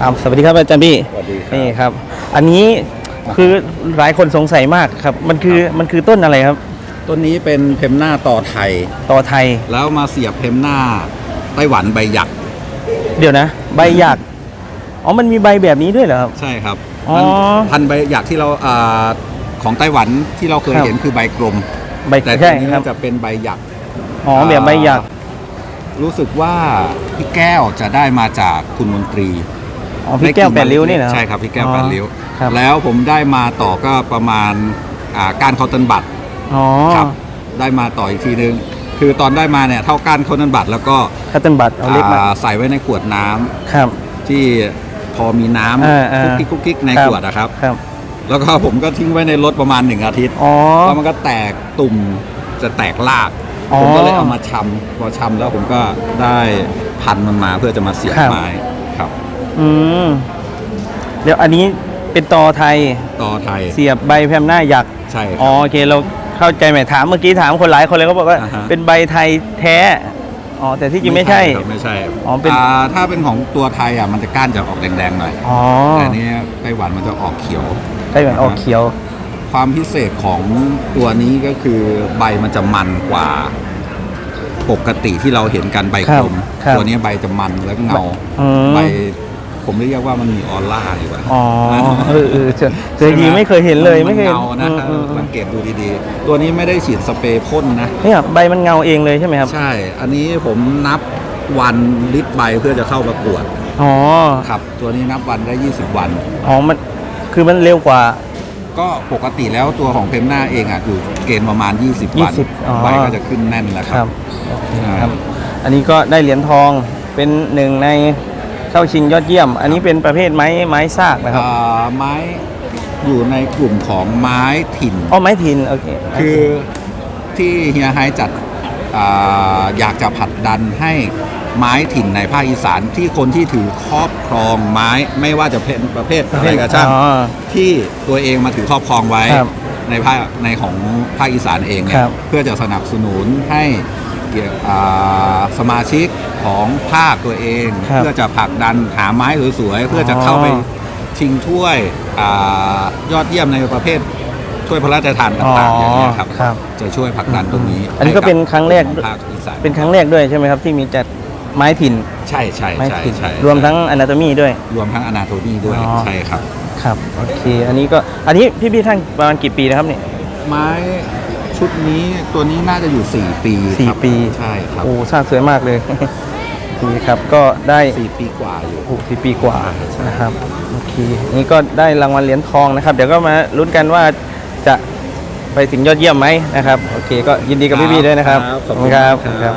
อ่าสวัสดีครับอาจารย์พี่สวัสดีครับ นี่ครับ อันนี้คือหลายคนสงสัยมากครับ มันคือมันคือต้นอะไรครับ ต้นนี้เป็นเพมหน้าต่อไทย ต่อไทย แล้วมาเสียบเพมหน้าไต้หวันใบหยักษ์เดี๋ยวนะ ใบหยากอ๋อ มันมีใบแบบนี้ด้วยเหรอครับ ใช่ครับอ๋อมันพันธุ์ใบหยักษ์ที่เราอ่าของไต้หวันที่เราเคยครับ เห็นคือใบกลม ใบแต่ตัใช่วนี้ครัมับนจะเป็นใบหยักษ์อ๋อ แบบใบหยากรู้สึกว่าพี่แก้วจะได้มาจากคุณมนตรี อ๋อพี่แก้วแปดริ้วนี่เหรอ ใช่ครับพี่แก้วอ๋อแปดริ้ว ครับ แล้วผมได้มาต่อก็ประมาณอ่าก้านเคาน์เตันบัตรอ๋อครับ ได้มาต่ออีกทีนึง คือตอนได้มาเนี่ยเท่าก้านเคาน์เตันบัตรแล้วก็คัตเติลบัตเอาเล็กมาอ่าใส่ไว้ในขวดน้ำครับ ที่พอมีน้อ่าอ่าำคุกกิ๊กคุกกิ๊กในครับขวดนะครับ ครับแล้วก็ผมก็ทิ้งไว้ในรถประมาณหนึ่งอาทิตย์ อ๋อ แล้วมันก็แตกตุ่มจะแตกราก อ๋อผมก็เลยเอามาชำพอชำแล้วผมก็ได้พันธุ์มันมาเพื่อจะมาเสียบครับ ไม้ครับ อืมเดี๋ยวอันนี้เป็นตอไทยต่อไทย เสียบใบแพมหน้าหยักใช่คอ๋อรับโอเคเราเข้าใจไหมถามเมื่อกี้ถามคนหลายคนเลยเขาบอกว่า อ่าฮะ เป็นใบไทยแท้อ๋อแต่ที่จริงไม่ใช่ ครับไม่ใช่อ๋อเป็นาถ้าเป็นของตัวไทยอะมันจะก้านจะออกแดงๆหน่อยอ๋อแต่อันนี้ไต้หวันมันจะออกเขียว ไต้หวันออกเขียว ความพิเศษของตัวนี้ก็คือใบมันจะมันกว่า ปกติที่เราเห็นกันใบกลมครับตัวนี้ใบจะมันแล้วก็เงาอืม ใบ ผมเรียกว่ามันมีออร่าดีกว่าอ๋อเออเออเจอเคยดีไม่เคยเห็นเลยไม่เคยเงานะอืมอืมอืสัมงเกตดูดีๆ ตัวนี้ไม่ได้ฉีดสเปรย์พ่นนะเนี่ยใบมันเงาเองเลยใช่ไหมครับ ใช่ อันนี้ผมนับวันลิตรใบเพื่อจะเข้าประกวดอ๋อครับตัวนี้นับวันได้ 20 วันอ๋อมันคือมันเร็วกว่าก็ปกติแล้วตัวของเพมหน้าเองอะอยู่เกณฑ์ประมาณ 20 วัน20อ๋อใบก็จะขึ้นแน่นแล้วคครัรับบใช่ครับ อันนี้ก็ได้เหรียญทองเป็นหนึ่งใน เข้าชิงยอดเยี่ยม อันนี้เป็นประเภทไม้ไม้ซากนะครับ อ่าไม้อยู่ในกลุ่มของไม้ถิ่น อ๋อไม้ทินโอเคคือที่เฮียไฮจัดอาอยากจะผลักดันให้ไม้ถิ่นในภาคอีสานที่คนที่ถือครอบครองไม้ไม่ว่าจะเป็นประเภทอะไรก็ช่างอ๋อ ที่ตัวเองมาถือครอบครองไว้ครับในภาคในของภาคอีสานเองเนี่คยรับเพื่อจะสนับสนุนให้ เกี่ยวอ่าสมาชิกของภาคตัวเอง ครับ เพื่อจะผลักดันหาไม้สวยๆเพื่อจะเข้าไปอ๋อชิงถ้วยอายอดเยี่ยมในประเภทถ้วยพระราชทานต่างๆอย่างนี้ยครับ ครับ จะช่วยผลักดันตรงนี้อันนี้ก็เป็นครั้งแรกให้บภาคอีสานเป็นครั้งแรกด้วยใช่ไหมครับ ที่มีจัดไม้ถิ่นใช่ใช่ไม้ใช่ถิ่นใช่รวมทั้งอนาโตมีด้วย รวมทั้งอนาโทมีด้วยอ๋อ ใช่ครับ ครับโอเค อันนี้ก็อันนี้พี่พี่ท่านประมาณกี่ปีนะครับเนี่ย ไม้ ชุดนี้ตัวนี้น่าจะอยู่ 4 ปีสี่ครับปี ใช่ครับโอ้สร้างสวยมากเลย ดีครับก็ได้สี่ปีกว่าอยู่โอ้สี่ปีกว่านะครับโอเคนี่ก็ได้รางวัลเหรียญทองนะครับ เดี๋ยวก็มาลุ้นกันว่าจะไปถึงยอดเยี่ยมไหมนะครับ โอเค ก็ยินดีกับพี่ๆด้วยนะครับขอบคุณครับครับ